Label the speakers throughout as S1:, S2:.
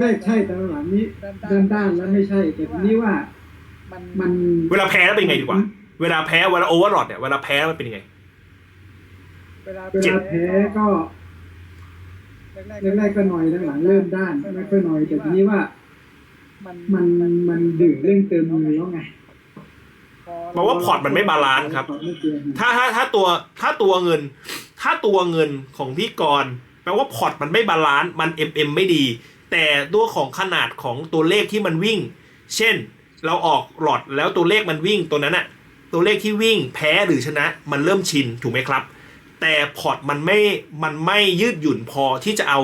S1: ใช่ใช่แต่หลังนี้ด้านด้านแล้วไม่ใช่แต่ทีนี้ว่ามัน
S2: เวลาแพ้แล้วเป็นยังไงดีกว่า เวลาแพ้เวลาโอเวอร์ลอดเนี่ยเวลาแพ้มันเป็นยังไง
S1: เวลาแพ้ก็แรกๆก็หน่อยหลังๆเริ่มด้านไม่ค่อยหน่อยแต่ทีนี้ว่า มันมันดื่มเร่งเติมมือแล้วไง
S2: เพราะว่าพอร์ตมันไม่บาลานซ์ครับ ถ้าถ้าถ้าตัวถ้าตัวเงิน ถ้าตัวเงินของพี่กรณ์แปลว่าพอร์ตมันไม่บาลานซ์มัน MM ไม่ดี แต่ตัวของขนาดของตัวเลขที่มันวิ่ง เช่น เราออกหลอดแล้วตัวเลขมันวิ่งตัวนั้นอะตัวเลขที่วิ่งแพ้หรือชนะมันเริ่มชินถูกไหมครับ แต่พอร์ตมันไม่มันไม่ยืดหยุ่นพอที่จะเอา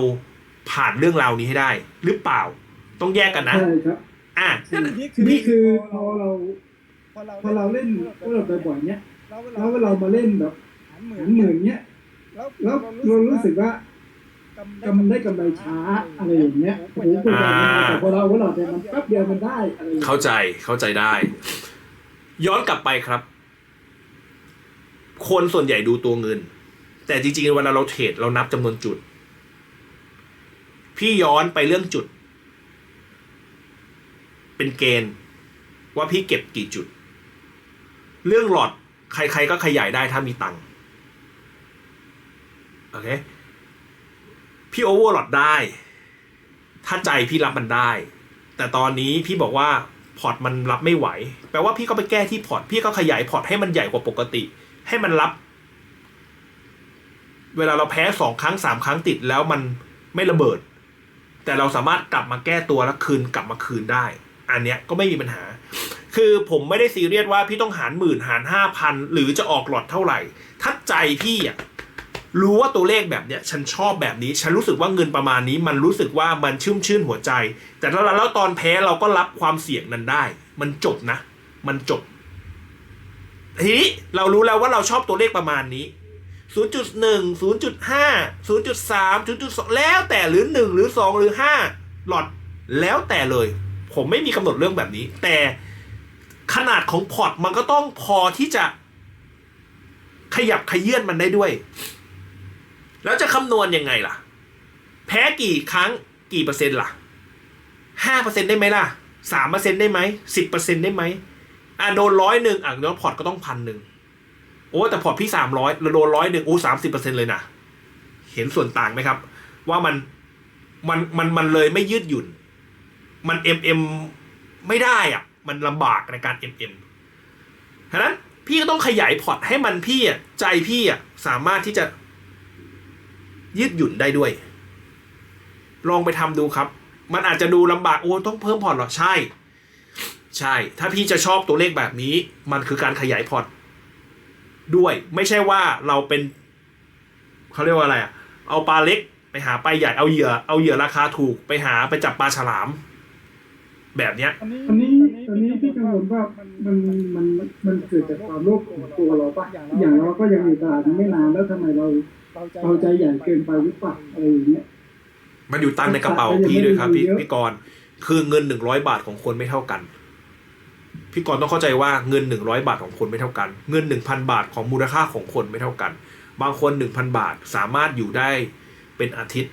S2: ผ่านเรื่องราวนี้ให้ได้ หรือเปล่าต้องแยกกันนะ
S1: ใช่ครับ
S2: อะ
S1: นี่คือพอเราพอเราเล่นพวกเราบ่อยๆเนี้ยแล้วเรามาเล่นแบบหันเหมือนเนี้ยแล้วเรารู้สึกว่า กำได้กำไรช้าอะไรอย่างเงี้ยโอ้โหกดดันมากแต่พอเราเอาไว้หลอดเนี่ยมันแป๊บเดียวมันได้อะไรอย่างเงี้ย
S2: เข้าใจเข้าใจได้ ย้อนกลับไปครับ คนส่วนใหญ่ดูตัวเงิน แต่จริงๆเวลาเราเทรดเรานับจำนวนจุด พี่ย้อนไปเรื่องจุด เป็นเกณฑ์ ว่าพี่เก็บกี่จุด เรื่องหลอดใครๆก็ขยายได้ถ้ามีตังค์โอเค พี่โอเวอร์หลอดได้ ถ้าใจพี่รับมันได้ แต่ตอนนี้พี่บอกว่าพอร์ตมันรับไม่ไหว แปลว่าพี่ก็ไปแก้ที่พอร์ต พี่ก็ขยายพอร์ตให้มันใหญ่กว่าปกติ ให้มันรับ เวลาเราแพ้สองครั้งสามครั้งติดแล้วมันไม่ระเบิด แต่เราสามารถกลับมาแก้ตัวแล้วคืนกลับมาคืนได้ อันเนี้ยก็ไม่มีปัญหา คือผมไม่ได้ซีเรียสว่าพี่ต้องหารหมื่นหารห้าพันหรือจะออกหลอดเท่าไหร่ ถ้าใจพี่อะ รู้ว่าตัวเลขแบบเนี้ยฉันชอบแบบนี้ ฉันรู้สึกว่าเงินประมาณนี้ มันรู้สึกว่ามันชุ่มชื่นหัวใจ แต่แล้วแล้วตอนแพ้เราก็รับความเสี่ยงนั้นได้ มันจบนะ มันจบทีนี้เรารู้แล้วว่าเราชอบตัวเลขประมาณนี้ 0.1 0.5 0.3 0.2 แล้วแต่หรือ 1 หรือ 2 หรือ 5 หลอดแล้วแต่เลย ผมไม่มีกำหนดเรื่องแบบนี้ แต่ขนาดของพอร์ตมันก็ต้องพอที่จะขยับขยื่นมันได้ด้วย แล้วจะคำนวณยังไงล่ะ แพ้กี่ครั้งกี่เปอร์เซ็นต์ล่ะห้าเปอร์เซ็นต์ได้ไหมล่ะสามเปอร์เซ็นต์ได้ไหมสิบเปอร์เซ็นต์ได้ไหมอะโดนร้อยหนึ่งอะโดนพอร์ตก็ต้องพันหนึ่งโอ้แต่พอร์ตพี่สามร้อยเราโดนร้อยหนึ่งโอ้สามสิบเปอร์เซ็นต์เลยนะเห็นส่วนต่างไหมครับ ว่ามันมันมันมันเลยไม่ยืดหยุ่น มันเอ็มเอ็มไม่ได้อะ มันลำบากในการเอ็มเอ็มฉะนั้นพี่ก็ต้องขยายพอร์ตให้มันพี่อะใจพี่อะสามารถที่จะ ยืดหยุ่นได้ด้วย ลองไปทำดูครับ มันอาจจะดูลำบากโอ้ต้องเพิ่มพอร์ตเหรอ ใช่ ใช่ ถ้าพี่จะชอบตัวเลขแบบนี้ มันคือการขยายพอร์ตด้วย ไม่ใช่ว่าเราเป็นเขาเรียกว่าอะไรอะเอาปลาเล็กไปหาปลาใหญ่เอาเหยื่อเอาเหยื่อราคาถูกไปหาไปจับปลาฉลาม แบบเนี้ย
S1: อันนี้อันนี้พี่กังวลว่ามันมันมันเกิดจากความโลภของตัวเราปะอย่างเราก็ยังอยู่ตลาดไม่นานแล้วทำไมเรา เราใจใหญ่เกินไปหรือเปล่าอะไรอย่างเงี้ย
S2: มันอยู่ตังค์ในกระเป๋าพี่ด้วยครับ พี่พี่กรณ์คือเงินหนึ่งร้อยบาทของคนไม่เท่ากัน พี่กรณ์ต้องเข้าใจว่าเงินหนึ่งร้อยบาทของคนไม่เท่ากัน เงินหนึ่งพันบาทของมูลค่าของคนไม่เท่ากัน บางคนหนึ่งพันบาทสามารถอยู่ได้เป็นอาทิตย์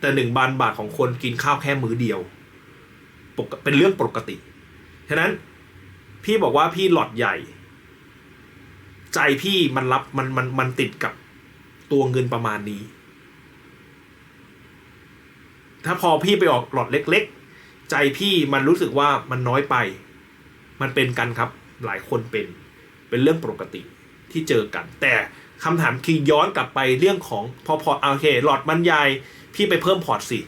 S2: แต่หนึ่งพันบาทของคนกินข้าวแค่มื้อเดียวปกเป็นเรื่องปกติฉะนั้นพี่บอกว่าพี่หลอดใหญ่ ใจพี่มันรับมันมันมันติดกับ ตัวเงินประมาณนี้ ถ้าพอพี่ไปออกหลอดเล็ก ๆ ใจพี่มันรู้สึกว่ามันน้อยไป มันเป็นกันครับ หลายคนเป็น เป็นเรื่องปกติที่เจอกัน แต่คำถามคือย้อนกลับไปเรื่องของพอพอร์ตโอเค หลอดมันใหญ่พี่ไปเพิ่มพอร์ตสิ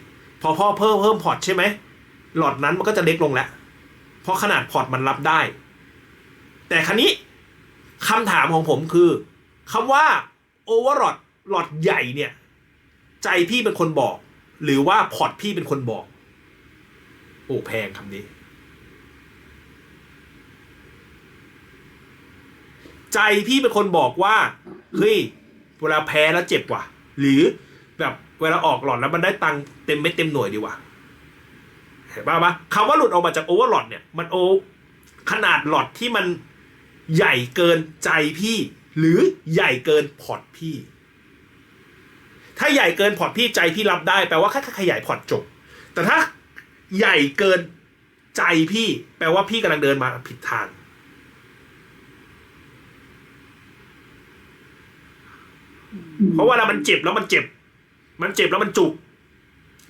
S2: พอพ่อเพิ่มเพิ่มพอร์ตใช่ไหมหลอดนั้นมันก็จะเล็กลงแล้วเพราะขนาดพอร์ตมันรับได้ แต่ครั้นี้คำถามของผมคือคำว่าโอเวอร์ หลอดใหญ่เนี่ย ใจพี่เป็นคนบอก หรือว่าพอร์ตพี่เป็นคนบอก โอ้แพงคำนี้ ใจพี่เป็นคนบอกว่าเฮ้ยเวลาแพ้แล้วเจ็บว่ะ หรือแบบเวลาออกหลอดแล้วมันได้ตังค์เต็มเม็ดเต็มหน่วยดีว่ะเห็นป่ะปะคำว่าหลุดออกมาจากโอเวอร์หลอดเนี่ยมันโอขนาดหลอดที่มันใหญ่เกินใจพี่ หรือใหญ่เกินพอร์ตพี่ ถ้าใหญ่เกินพอร์ตพี่ใจพี่รับได้แปลว่าแค่ขยายพอร์ตจบ แต่ถ้าใหญ่เกินใจพี่ แปลว่าพี่กำลังเดินมาผิดทาง เพราะวลามันเจ็บแล้วมันเจ็บ มันเจ็บแล้วมันจุก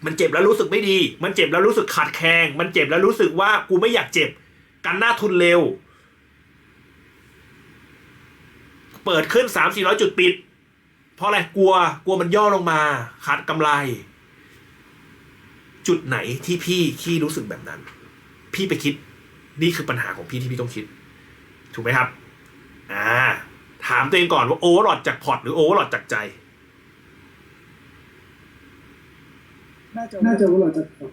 S2: มันเจ็บแล้วรู้สึกไม่ดี มันเจ็บแล้วรู้สึกขาดแคลงมันเจ็บแล้วรู้สึกว่ากูไม่อยากเจ็บ กันหน้าทุนเร็ว เปิดขึ้นสามสี่ร้อยจุดปิด ราะอะไรกลัวกลัวมันย่อลงมาขาดกำไร จุดไหนที่พี่ขี้รู้สึกแบบนั้น พี่ไปคิดนี่คือปัญหาของพี่ที่พี่ต้องคิด ถูกไหมครับอ่าถามตัวเองก่อนว่าโอเวอร์ลอดจากพอร์ตหรือโอเวอร์ลอดจากใจ
S1: น่าจะว่าเราจะตอบ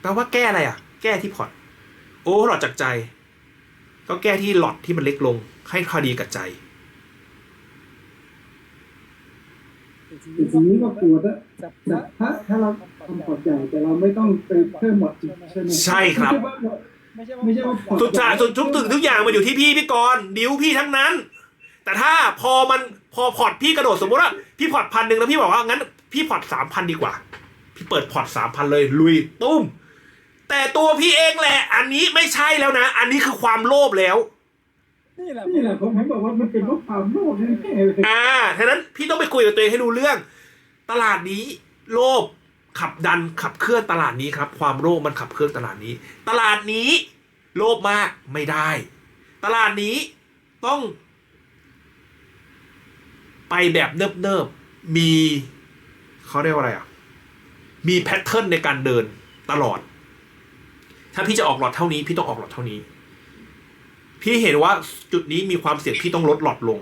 S2: แปลว่าแก้อะไรอะ แก้ที่พอร์ตโอเวอร์ลอดจากใจ ก็แก้ที่หลอดที่มันเล็กลง ให้พอดีกับใจ
S1: แต่ทีนี้ก็กลัวถ้าแต่ถ้าถ้าเราทำพอร์ตใหญ่แต่เราไม่ต้องไปเพิ่มหมดใช่ไหม
S2: ใช่ครับ
S1: ไม่ใช่ว่าไม่ใช่ว่าพอร์ต
S2: สุดท้ายสุดทุกถึงทุกอย่างมันอยู่ที่พี่พี่กรณ์ดิวพี่ทั้งนั้น แต่ถ้าพอมันพอพอร์ตพี่กระโดดสมมติว่าพี่พอร์ตพันหนึ่งแล้วพี่บอกว่างั้น พี่พอร์ตสามพันดีกว่า พี่เปิดพอร์ตสามพันเลยลุยตุ้มแต่ตัวพี่เองแหละ อันนี้ไม่ใช่แล้วนะ อันนี้คือความโลภแล้ว
S1: นี่แหละนี่แหละผมผมบอกว่ามันเป็นเพราะความโลภแน่ๆเลย
S2: อ่าฉะนั้นพี่ต้องไปคุยกับตัวเองให้รู้เรื่อง ตลาดนี้โลภขับดันขับเคลื่อนตลาดนี้ครับ ความโลภมันขับเคลื่อนตลาดนี้ ตลาดนี้ โลภมากไม่ได้ ตลาดนี้ต้อง ไปแบบเนิบๆมีเขาเรียกว่าอะไรอะ มีแพทเทิร์นในการเดินตลอด ถ้าพี่จะออกหลอดเท่านี้ พี่ต้องออกหลอดเท่านี้ พี่เห็นว่าจุดนี้มีความเสี่ยงพี่ต้องลดหลอดลง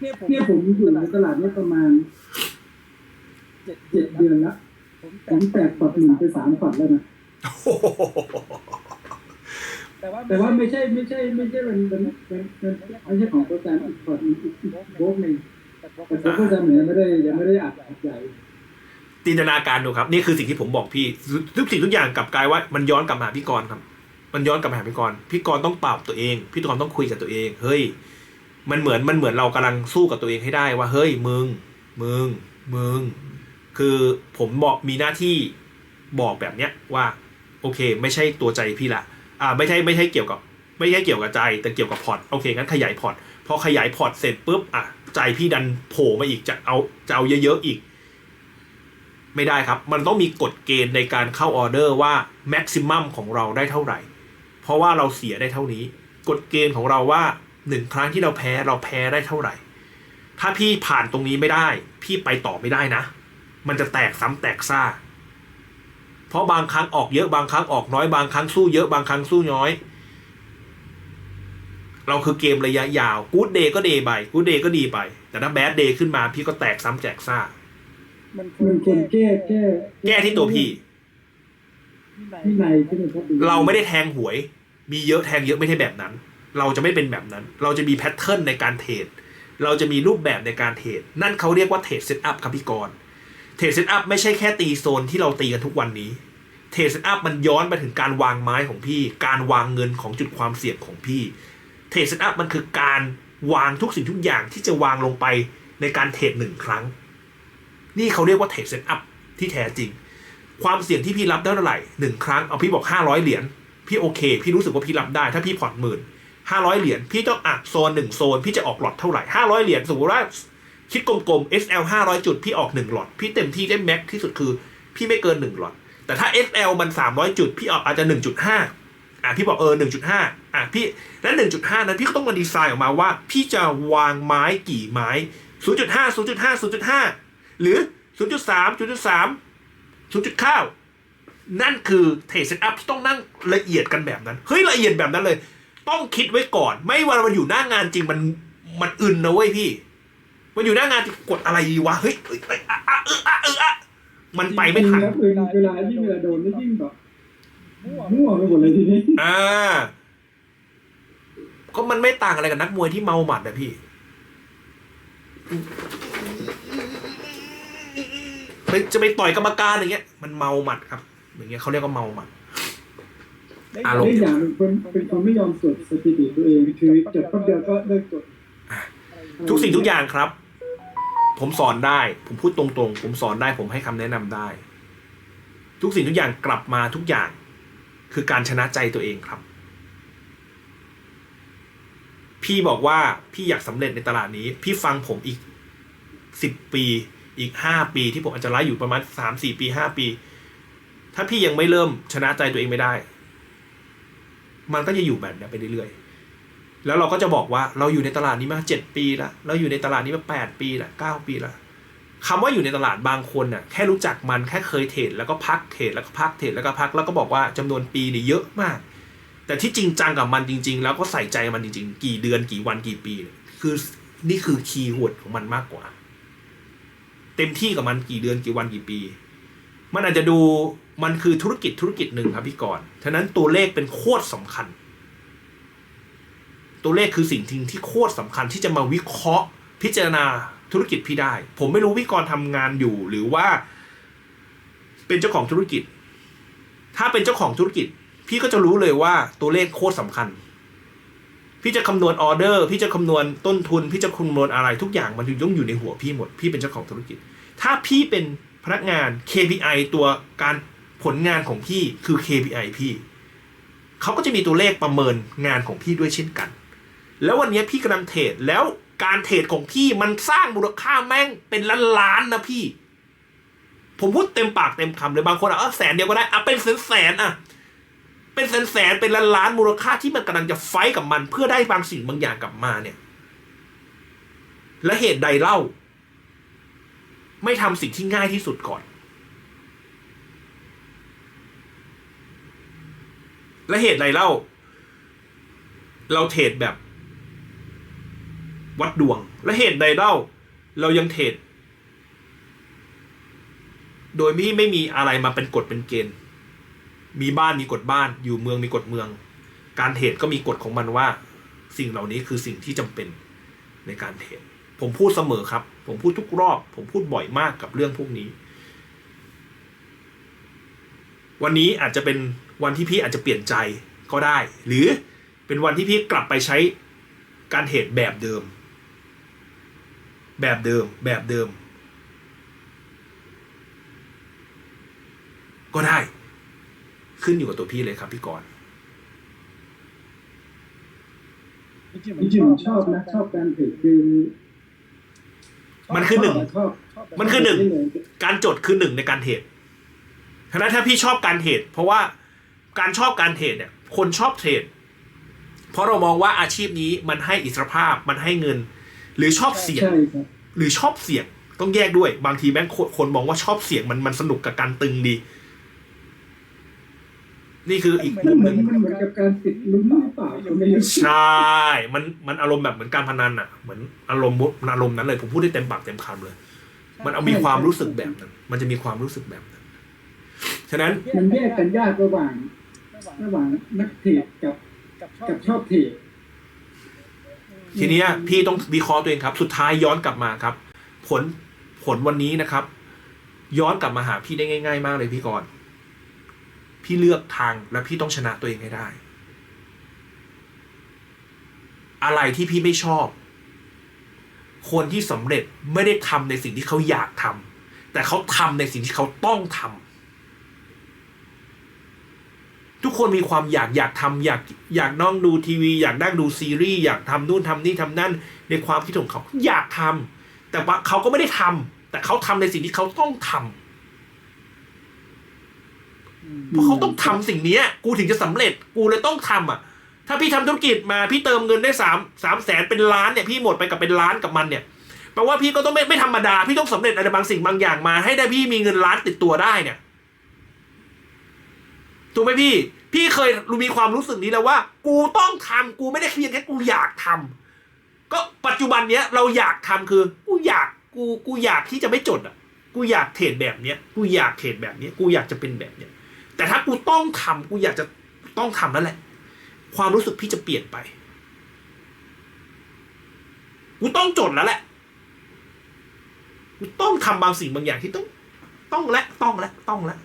S1: เนี่ยผมอยู่ในตลาดนี้ประมาณเจ็ดเดือนละผมแตกพอร์ตหนึ่งไปสามพอร์ตแล้วนะแต่ว่าไม่ใช่ไม่ใช่ไม่ใช่เป็นเป็นเป็นเป็นไม่ใช่ของโปรแกรมอีกพอร์ตอีกอีกอีกโบกหนึ่งแต่โปรแกรมยังไม่ได้ยังไม่ได้อัดอัดใหญ่
S2: จินตนาการดูครับ นี่คือสิ่งที่ผมบอกพี่ทุกสิ่งทุกอย่างกลับกลายว่ามันย้อนกลับมาหาพี่กรณ์ครับ มันย้อนกลับมาหาพี่กรณ์พี่กรณ์ต้องปรับตัวเอง พี่กรณ์ต้องคุยกับตัวเอง เฮ้ย มันเหมือนมันเหมือนเรากำลังสู้กับตัวเองให้ได้ว่า เฮ้ยมึง มึง มึง คือผมบอกมีหน้าที่บอกแบบเนี้ยว่า โอเค ไม่ใช่ตัวใจพี่ละอ่าไม่ใช่ไม่ใช่เกี่ยวกับ ไม่ใช่เกี่ยวกับใจ แต่เกี่ยวกับพอร์ตโอเคงั้นขยายพอร์ตพอขยายพอร์ตเสร็จปุ๊บอะใจพี่ดันโผล่มาอีกจะเอาจะเอาเยอะๆอีก ไม่ได้ครับ มันต้องมีกฎเกณฑ์ในการเข้าออเดอร์ว่าแม็กซิมัมของเราได้เท่าไหร่ ราะว่าเราเสียได้เท่านี้ กฎเกณฑ์ของเราว่าหนึ่งครั้งที่เราแพ้เราแพ้ได้เท่าไหร่ ถ้าพี่ผ่านตรงนี้ไม่ได้ พี่ไปต่อไม่ได้นะ มันจะแตกซ้ำแตกซ่า เพราะบางครั้งออกเยอะบางครั้งออกน้อยบางครั้งสู้เยอะบางครั้งสู้น้อย เราคือเกมระยะยาวกู๊ดเดย์ก็เดย์ไปกู๊ดเดย์ก็ดีไป แต่ถ้าแบดเดย์ขึ้นมาพี่ก็แตกซ้ำแตกซ่า
S1: มันควรแก้แก้
S2: แก้ที่ตัวพี่
S1: ที่ในที่มันครับ
S2: เราไม่ได้แทงหวย มีเยอะแทงเยอะไม่ใช่แบบนั้น เราจะไม่เป็นแบบนั้น เราจะมีแพทเทิร์นในการเทรดเราจะมีรูปแบบในการเทรดนั่นเขาเรียกว่าเทรดเซตอัพครับพี่กรณ์เทรดเซตอัพไม่ใช่แค่ตีโซนที่เราตีกันทุกวันนี้เทรดเซตอัพมันย้อนไปถึงการวางไม้ของพี่ การวางเงินของจุดความเสี่ยงของพี่เทรดเซตอัพมันคือการวางทุกสิ่งทุกอย่างที่จะวางลงไปในการเทรดหนึ่งครั้ง นี่เขาเรียกว่าเทรดเซตอัพที่แท้จริง ความเสี่ยงที่พี่รับได้เท่าไหร่หนึ่งครั้งเอาพี่บอกห้าร้อยเหรียญ พี่โอเค พี่รู้สึกว่าพี่รับได้ ถ้าพี่ผ่อนหมื่นห้าร้อยเหรียญพี่ต้องอะโซนหนึ่งโซน พี่จะออกหลอดเท่าไหร่ห้าร้อยเหรียญสมมติว่าคิดกลมๆ SL ห้าร้อยจุดพี่ออกหนึ่งหลอด พี่เต็มที่ได้แม็กที่สุดคือ พี่ไม่เกินหนึ่งหลอด แต่ถ้า SL มันสามร้อยจุด พี่ออกอาจจะหนึ่งจุดห้าอะพี่บอกเออหนึ่งจุดห้าอะพี่และหนึ่งจุดห้านั้นพี่ก็ต้องมาดีไซน์ออกมาว่า พี่จะวางไม้กี่ไม้ศูนย์จุดห้าศูนย์จุดห้าศูนย์จุดห้าหรือศูนย์จุดสามศูนย์จุดสามศูนย์จุดเก้า นั่นคือเทรดเซตอัพที่ต้องนั่งละเอียดกันแบบนั้น เฮ้ยละเอียดแบบนั้นเลย ต้องคิดไว้ก่อน ไม่ว่ามันอยู่หน้างานจริงมันมันอึนนะเว้ยพี่ มันอยู่หน้างานจริงกดอะไรดีวะ เฮ้ยเอ้ยเอ้ยอะอะเอออะเอออะมันไปไม่ทัน
S1: เวลาเวลายิ่งเวลาโดนนี่ยิ่งแบบมั่วไปหมดเลยทีนี้
S2: อ่า ก็มันไม่ต่างอะไรกับนักมวยที่เมาหมัดอะพี่ ไปจะไปต่อยกรรมการอย่างเงี้ย มันเมาหมัดครับ อย่างเงี้ยเขาเรียกว่าเมาหมัดอารมณ์
S1: ได้อย่างหนึ่งคนเป็นคนไม่ยอมจดสถิติตัวเองคือจดแป๊บเดียวก็เลิกจด
S2: ทุกสิ่งทุกอย่างครับ ผมสอนได้ ผมพูดตรงๆ ผมสอนได้ ผมให้คำแนะนำได้ ทุกสิ่งทุกอย่างกลับมาทุกอย่าง คือการชนะใจตัวเองครับ พี่บอกว่าพี่อยากสำเร็จในตลาดนี้ พี่ฟังผมอีกสิบปี อีกห้าปีที่ผมอาจจะไลฟ์อยู่ประมาณสามสี่ปีห้าปี ถ้าพี่ยังไม่เริ่มชนะใจตัวเองไม่ได้ มันก็จะอยู่แบบนี้ไปเรื่อยๆ แล้วเราก็จะบอกว่าเราอยู่ในตลาดนี้มาเจ็ดปีละเราอยู่ในตลาดนี้มาแปดปีละเก้าปีละคำว่าอยู่ในตลาดบางคนน่ะแค่รู้จักมันแค่เคยเทรดแล้วก็พักเทรดแล้วก็พักเทรดแล้วก็พักแล้วก็บอกว่าจำนวนปีเนี่ยเยอะมาก แต่ที่จริงจังกับมันจริง ๆ แล้วก็ใส่ใจมันจริง ๆ กี่เดือนกี่วันกี่ปี คือนี่คือคีย์เวิร์ดของมันมากกว่า เต็มที่กับมันกี่เดือนกี่วันกี่ปี มันอาจจะดู มันคือธุรกิจธุรกิจหนึ่งครับพี่กรณ์ฉะนั้นตัวเลขเป็นโคตรสำคัญ ตัวเลขคือสิ่งทิ้งที่โคตรสำคัญที่จะมาวิเคราะห์ พิจารณาธุรกิจพี่ได้ ผมไม่รู้พี่กรณ์ทำงานอยู่หรือว่า เป็นเจ้าของธุรกิจ ถ้าเป็นเจ้าของธุรกิจ พี่ก็จะรู้เลยว่าตัวเลขโคตรสำคัญ พี่จะคำนวณออเดอร์ พี่จะคำนวณต้นทุน พี่จะคำนวณอะไรทุกอย่างมันต้องอยู่ในหัวพี่หมด พี่เป็นเจ้าของธุรกิจ ถ้าพี่เป็นพนักงาน KPI ตัวการ ผลงานของพี่คือ KPI พี่เขาก็จะมีตัวเลขประเมินงานของพี่ด้วยเช่นกัน แล้ววันนี้พี่กำลังเทรดแล้วการเทรดของพี่มันสร้างมูลค่าแม่งเป็นล้านล้านนะพี่ ผมพูดเต็มปากเต็มคำเลยบางคนอะเออแสนเดียวก็ได้อะเป็นแสนแสนอะเป็นแสนแสนเป็นล้านล้านมูลค่าที่มันกำลังจะไฟกับมัน เพื่อได้บางสิ่งบางอย่างกลับมาเนี่ย และเหตุใดเล่า ไม่ทำสิ่งที่ง่ายที่สุดก่อน และเหตุใดเล่า เราเทรดแบบ วัดดวง และเหตุใดเล่า เรายังเทรดโดยที่ไม่มีอะไรมาเป็นกฎเป็นเกณฑ์ มีบ้านมีกฎบ้าน อยู่เมืองมีกฎเมือง การเทรดก็มีกฎของมันว่า สิ่งเหล่านี้คือสิ่งที่จำเป็นในการเทรดผมพูดเสมอครับ ผมพูดทุกรอบ ผมพูดบ่อยมากกับเรื่องพวกนี้ วันนี้อาจจะเป็น วันที่พี่อาจจะเปลี่ยนใจก็ได้ หรือเป็นวันที่พี่กลับไปใช้การเทรดแบบเดิม แบบเดิมแบบเดิม ก็ได้ ขึ้นอยู่กับตัวพี่เลยครับพี่กรณ์
S1: จริงๆผมชอบนะชอบการเทรดคือ
S2: มันคือหนึ่ง
S1: ชอบ
S2: มันคือหนึ่ง การจดคือหนึ่งในการเทรดฉะนั้นถ้าพี่ชอบการเทรดเพราะว่า การชอบการเทรดเนี่ยคนชอบเทรดเพราะเรามองว่าอาชีพนี้มันให้อิสรภาพมันให้เงิน หรือชอบเสี่ยง
S1: ใช่ครับ
S2: หรือชอบเสี่ยงต้องแยกด้วย บางทีแม่งคนคนมองว่าชอบเสี่ยงมันมันสนุกกับการตึงดี นี่คืออีก
S1: มัน
S2: มุม
S1: เห
S2: ห
S1: มือ
S2: นึ่
S1: น
S2: ง
S1: มันเหมือนกับการติดลุ้นหรือเปล่าก็ไม่รู้
S2: ใช่มันมันอารมณ์แบบเหมือนการพนันอะ เหมือนอารมณ์มันอารมณ์นั้นเลยผมพูดได้เต็มปากเต็มคำเลย มันเอามีความรู้สึกแบบนั้น มันจะมีความรู้สึกแบบนั้นฉะนั้น
S1: มันแยกกันยากระหว่าง ระหว่างนักเทรดกับกับชอบเทรด
S2: ทีเนี้ยพี่ต้องวิเคราะห์ตัวเองครับ สุดท้ายย้อนกลับมาครับ ผลผลวันนี้นะครับ ย้อนกลับมาหาพี่ได้ง่าย ๆ มากเลยพี่กรณ์พี่เลือกทางและพี่ต้องชนะตัวเองให้ได้ อะไรที่พี่ไม่ชอบ คนที่สำเร็จไม่ได้ทำในสิ่งที่เขาอยากทำแต่เขาทำในสิ่งที่เขาต้องทำ ทุกคนมีความอยากอยากทำอยากอยากนั่งดูทีวี อยากนั่งดูซีรีส์อยากทำนู่นทำนี่ทำนั่น ในความคิดของเขาอยากทำแต่ว่าเขาก็ไม่ได้ทำแต่เขาทำในสิ่งที่เขาต้องทำเพราะเขาต้องทำสิ่งเนี้ยกูถึงจะสำเร็จกูเลยต้องทำอะ ถ้าพี่ทำธุรกิจมาพี่เติมเงินได้สามสามแสนเป็นล้านเนี่ยพี่หมดไปกับเป็นล้านกับมันเนี่ยแปลว่าพี่ก็ต้องไม่ไม่ธรรมดาพี่ต้องสำเร็จอะไรบางสิ่งบางอย่างมา ให้ได้พี่มีเงินล้านติดตัวได้เนี่ย ถูกไหมพี่ พี่เคยรู้มีความรู้สึกนี้แล้วว่า กูต้องทำกูไม่ได้เพียงแค่กูอยากทำก็ปัจจุบันเนี้ยเราอยากทำคือ กูอยากกูกูอยากที่จะไม่จดอะ กูอยากเทรดแบบเนี้ย กูอยากเทรดแบบเนี้ย กูอยากจะเป็นแบบเนี้ย แต่ถ้ากูต้องทำกูอยากจะต้องทำนั่นแหละ ความรู้สึกพี่จะเปลี่ยนไป กูต้องจดแล้วแหละ กูต้องทำบางสิ่งบางอย่างที่ต้อง ต้องและต้องและต้องและ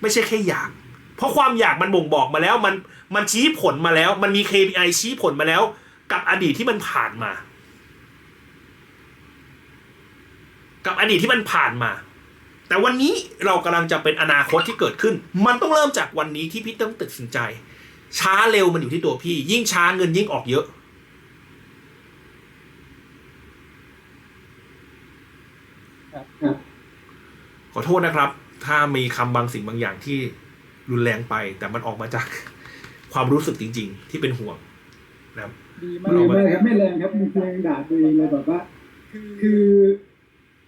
S2: ไม่ใช่แค่อยาก เพราะความอยากมันบ่งบอกมาแล้ว มันมันชี้ผลมาแล้ว มันมี KPI ชี้ผลมาแล้ว กับอดีตที่มันผ่านมา กับอดีตที่มันผ่านมา แต่วันนี้เรากำลังจะเป็นอนาคตที่เกิดขึ้น มันต้องเริ่มจากวันนี้ที่พี่ต้องตัดสินใจ ช้าเร็วมันอยู่ที่ตัวพี่ ยิ่งช้าเงินยิ่งออกเยอะ
S1: ครับ
S2: ขอโทษนะครับ ถ้ามีคำบางสิ่งบางอย่างที่ รุนแรงไป แต่มันออกมาจากความรู้สึกจริง ๆ ที่เป็นห่วงนะครับ
S3: ดี
S1: ไม่
S3: มาก
S1: ไม่ครับไม่แรงครับมันเพียงด่าตัวเองเลยแบบว่า คือ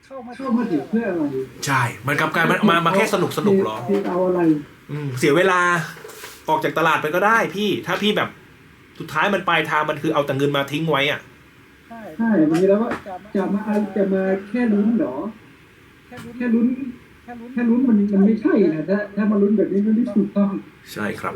S3: เข้ามา
S1: เข้ามาถึงเพื่ออะไร
S2: ใช่ มันกลับกลายมามามาแค่สนุกสนุกหรอ
S1: คือเอาอะไร
S2: อืมเสียเวลาออกจากตลาดไปก็ได้พี่ถ้าพี่แบบสุดท้ายมันปลายทางมันคือเอาแต่เงินมาทิ้งไว้อะ
S3: ใช่
S1: ใช่บางทีแล้วก็จะมาเอาจะมาแค่ลุ้นเหรอ
S3: แค่
S1: แค่ลุ้น
S3: แค่ลุ้น
S1: แค่ลุ้นมันมันไม่ใช่นะถ้าถ้ามาลุ้นแบบนี้มันไม่ถูกต้อง
S2: ใช่ครับ